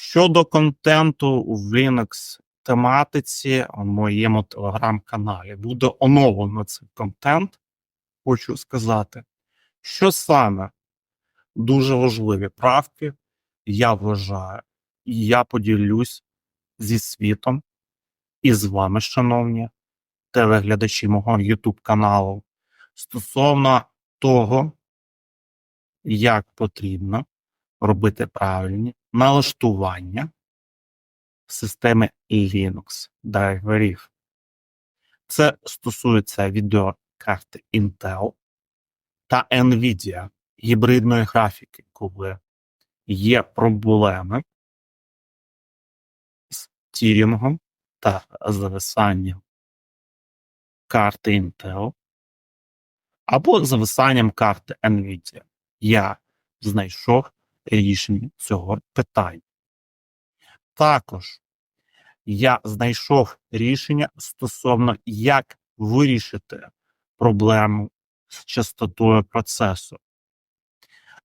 Щодо контенту в Linux тематиці в моєму телеграм-каналі. Буде оновлено цей контент. Хочу сказати, що саме? Дуже важливі правки я вважаю, і я поділюсь зі світом і з вами, шановні телеглядачі мого YouTube каналу, стосовно того, як потрібно робити правильні налаштування системи Linux драйверів. Це стосується відеокарти Intel та Nvidia гібридної графіки, коли є проблеми з тірінгом та зависанням карти Intel або зависанням карти Nvidia. Я знайшов рішення цього питання. Також я знайшов рішення стосовно, як вирішити проблему з частотою процесу.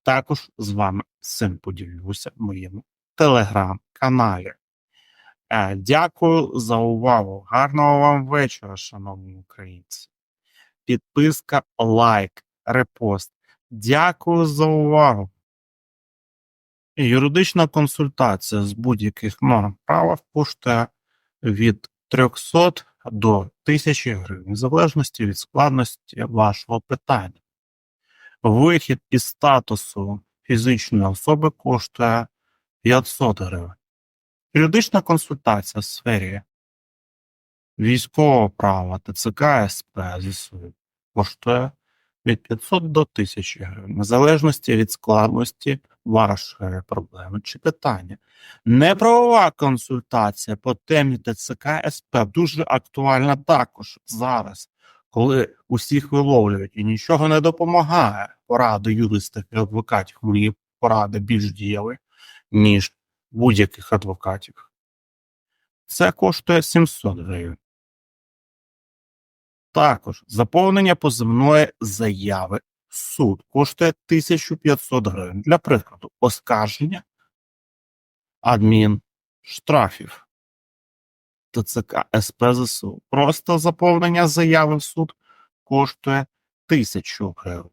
Також з вами цим поділюся в моєму телеграм-каналі. Е, Дякую за увагу. Гарного вам вечора, шановні українці. Підписка, лайк, репост. Дякую за увагу. Юридична консультація з будь-яких норм права коштує від 300 до 1000 гривень, в залежності від складності вашого питання. Вихід із статусу фізичної особи коштує 500 гривень. Юридична консультація в сфері військового права ТЦК СП ЗСУ коштує від 500 до 1000 гривень, в залежності від складності вашої проблеми чи питання. Неправова консультація по темі ТЦК СП дуже актуальна також зараз, коли усіх виловлюють і нічого не допомагає. Поради юристів і адвокатів мої поради більш дієві, ніж будь-яких адвокатів. Це коштує 700 гривень. Також заповнення позивної заяви суд коштує 1500 гривень. Для прикладу, оскарження адмінштрафів ТЦК СП ЗСУ. Просто заповнення заяви в суд коштує 1000 гривень.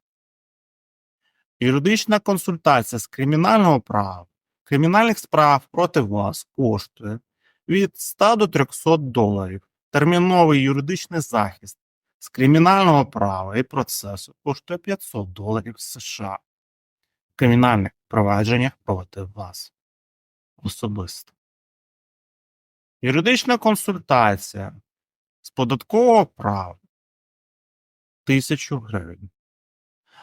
Юридична консультація з кримінального права, кримінальних справ проти вас коштує від 100 до 300 доларів. Терміновий юридичний захист з кримінального права і процесу коштує 500 доларів США. Кримінальне провадження проти вас особисто. Юридична консультація з податкового права 1000 гривень.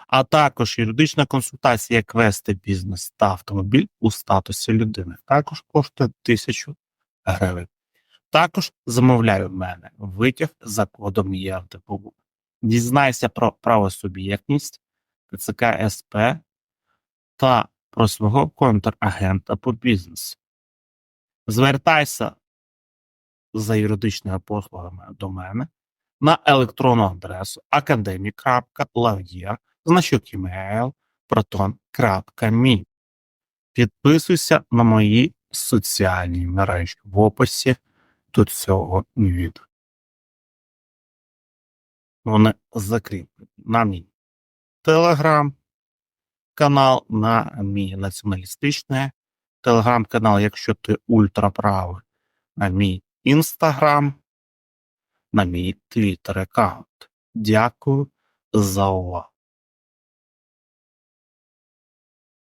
А також юридична консультація, як вести бізнес та автомобіль у статусі людини, також коштує 1000 гривень. Також замовляю в мене витяг за кодом ЄРДПУ. Дізнайся про правосуб'єктність ТЦК СП та про свого контрагента по бізнесу. Звертайся за юридичними послугами до мене на електронну адресу academic.lavdier, значок email proton.me. Підписуйся на мої соціальні мережі в описі до цього відео. Вони закріплені на мій телеграм канал, на мій націоналістичний телеграм-канал, якщо ти ультраправий, на мій інстаграм, на мій твіттер аккаунт. Дякую за увагу.